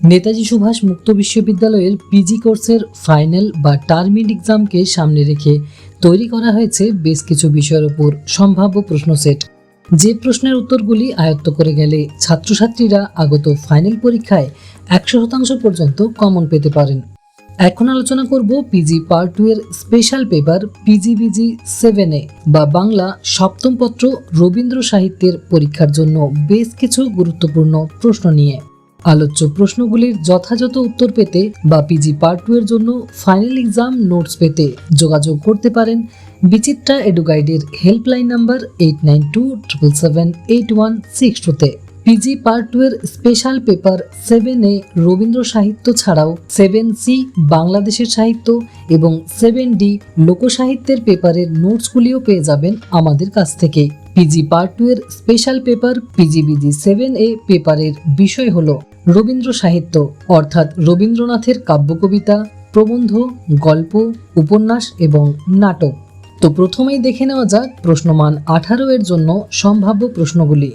নেতাজি সুভাষ মুক্ত বিশ্ববিদ্যালয়ের পিজি কোর্সের ফাইনাল বা টার্মিন এক্সামকে সামনে রেখে তৈরি করা হয়েছে বেশ কিছু বিষয়ের উপর সম্ভাব্য প্রশ্ন সেট। যে প্রশ্নের উত্তরগুলি আয়ত্ত করে গেলে ছাত্রছাত্রীরা আগত ফাইনাল পরীক্ষায় একশো শতাংশ পর্যন্ত কমন পেতে পারেন। এখন আলোচনা করব পিজি পার্ট টু এর special paper PGBG seven A বা বাংলা সপ্তম পত্র রবীন্দ্র সাহিত্যের পরীক্ষার জন্য বেশ কিছু গুরুত্বপূর্ণ প্রশ্ন নিয়ে। আলোচ্য প্রশ্নগুলির যথাযথ উত্তর পেতে বা পিজি পার্ট টু এর জন্য ফাইনাল এক্সাম নোটস পেতে যোগাযোগ করতে পারেন Bichitra এডুগাইডের helpline number eight nine two triple seven eight one six টুতে পিজি পার্ট টু এর special paper seven A Rabindra সাহিত্য ছাড়াও সেভেন সি বাংলাদেশের সাহিত্য এবং সেভেন ডি লোকসাহিত্যের পেপারের নোটসগুলিও পেয়ে যাবেন আমাদের কাছ থেকে। পিজি পার্ট টু এর special paper PGBG seven A পেপারের বিষয় হল রবীন্দ্র সাহিত্য, অর্থাৎ রবীন্দ্রনাথের কাব্যকবিতা, প্রবন্ধ, গল্প, উপন্যাস এবং নাটক। তো প্রথমেই দেখে নেওয়া যাক প্রশ্নমান আঠারো এর জন্য সম্ভাব্য প্রশ্নগুলি।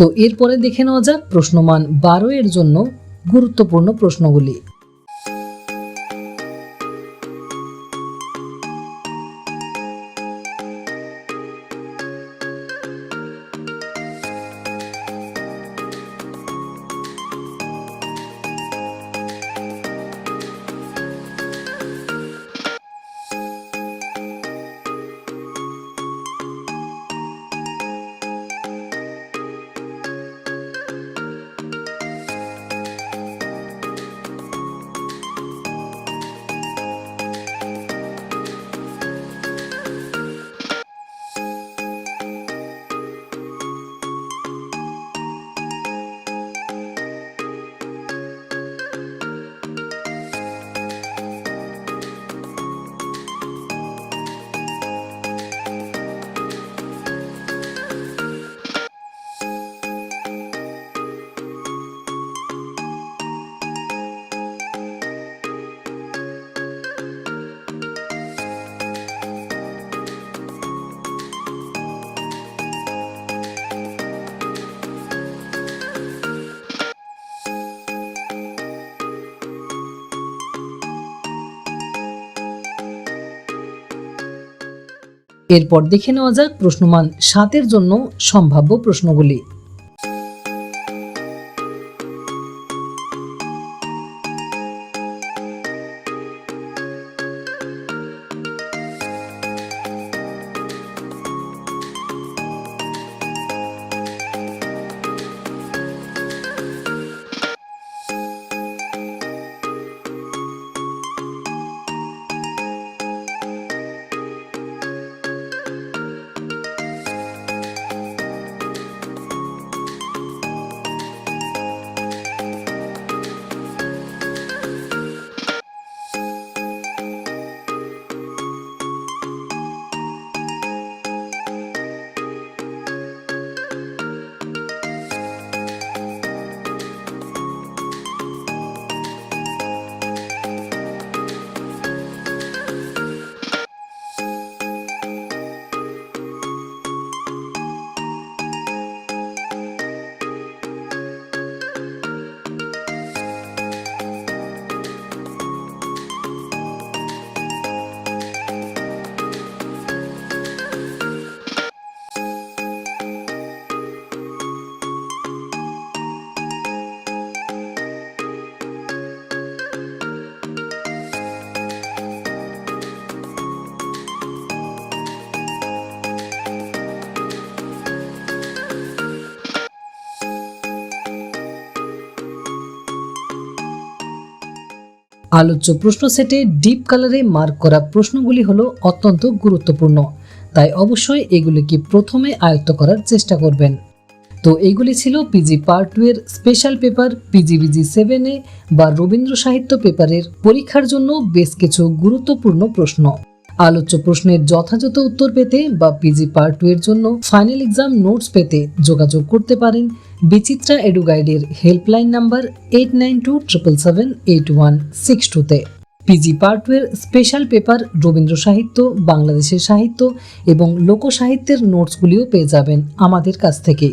তো এরপরে দেখে নেওয়া যাক প্রশ্নমান বারো এর জন্য গুরুত্বপূর্ণ প্রশ্নগুলি। এরপর দেখে নেওয়া যাক প্রশ্নমান সাতের জন্য সম্ভাব্য প্রশ্নগুলি। আলোচ্য প্রশ্ন সেটে ডিপ কালারে মার্ক করা প্রশ্নগুলি হলো অত্যন্ত গুরুত্বপূর্ণ। তাই অবশ্যই এগুলিকে প্রথমে আয়ত্ত করার চেষ্টা করবেন। তো এইগুলি ছিল পিজি পার্ট টু এর স্পেশাল পেপার পিজিবিজি সেভেনে বা রবীন্দ্র সাহিত্য পেপারের পরীক্ষার জন্য বেশ কিছু গুরুত্বপূর্ণ প্রশ্ন। আলোচ্য প্রশ্নের যথাযথ উত্তর পেতে বা পিজি পার্ট টু এর জন্য ফাইনাল এক্সাম নোটস পেতে যোগাযোগ করতে পারেন বিচিত্রা এডু গাইডের helpline number eight nine two triple seven eight one six টুতে পিজি পার্ট টু এর স্পেশাল পেপার রবীন্দ্র সাহিত্য, বাংলাদেশের সাহিত্য এবং লোকসাহিত্যের নোটসগুলিও পেয়ে যাবেন আমাদের কাছ থেকে।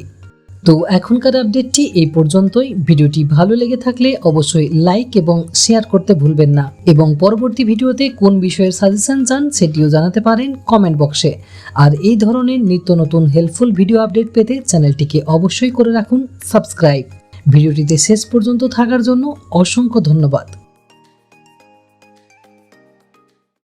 তো এখনকার আপডেটটি এই পর্যন্তই। ভিডিওটি ভালো লেগে থাকলে অবশ্যই লাইক এবং শেয়ার করতে ভুলবেন না। এবং পরবর্তী ভিডিওতে কোন বিষয়ের সাজেশন চান সেটিও জানাতে পারেন কমেন্ট বক্সে। আর এই ধরনের নিত্য নতুন হেল্পফুল ভিডিও আপডেট পেতে চ্যানেলটিকে অবশ্যই করে রাখুন সাবস্ক্রাইব ভিডিওটিতে শেষ পর্যন্ত থাকার জন্য অসংখ্য ধন্যবাদ।